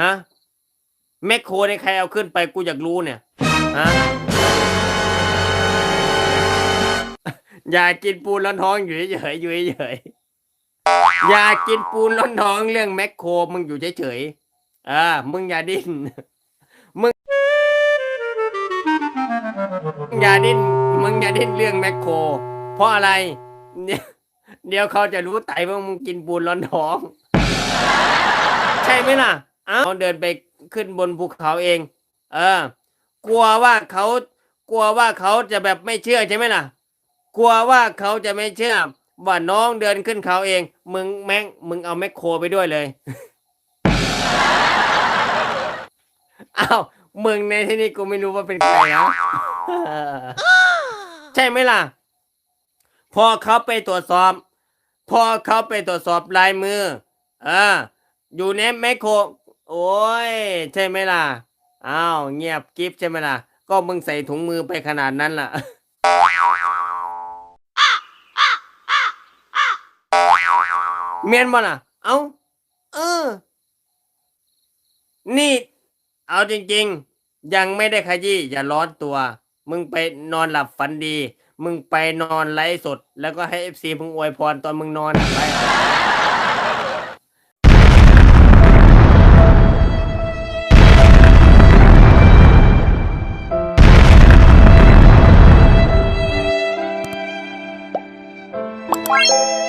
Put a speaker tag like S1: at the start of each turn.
S1: ฮะแมคโครในใครเอาขึ้นไปกูอยากรู้เนี่ยฮะอย่ากินปูนร้อนท้องอยู่เฉยอยู่เฉยอย่ากินปูนร้อนท้องเรื่องแมคโครมึงอยู่เฉยๆอ่ามึงอย่าดิ้นมึงอย่าดิ้นมึงอย่าดิ้นเรื่องแมคโคร เพราะอะไร เดี๋ยวเดี๋ยวเขาจะรู้ไตว่ามึงกินปูนร้อนท้อง ใช่ไหมล่ะ เอ้าเดินไปขึ้นบนภูเขาเอง เออ กลัวว่าเขากลัวว่าเขาจะแบบไม่เชื่อใช่ไหมล่ะ กลัวว่าเขาจะไม่เชื่อว่าน้องเดินขึ้นเขาเอง มึงแม่งมึงเอาแมคโครไปด้วยเลยอ้าวมึงในที่นี้กูไม่รู้ว่าเป็นใครนะใช่ไหมล่ะ พอเขาไปตรวจสอบ พอเขาไปตรวจสอบลายมือ เอออยู่ในแมคโคร โอ้ย ใช่ไหมล่ะ อ้าวเงียบกิฟใช่ไหมล่ะ ก็มึงใส่ถุงมือไปขนาดนั้นล่ะ เมียนบ่ล่ะ เอาเออ นี่ เอาจริงๆ ยังไม่ได้ขยี้อย่าร้อนตัว มึงไปนอนหลับฝันดี มึงไปนอนไลฟ์สด แล้วก็ให้เอฟซีมึงอวยพรตอนมึงนอนไป Bye.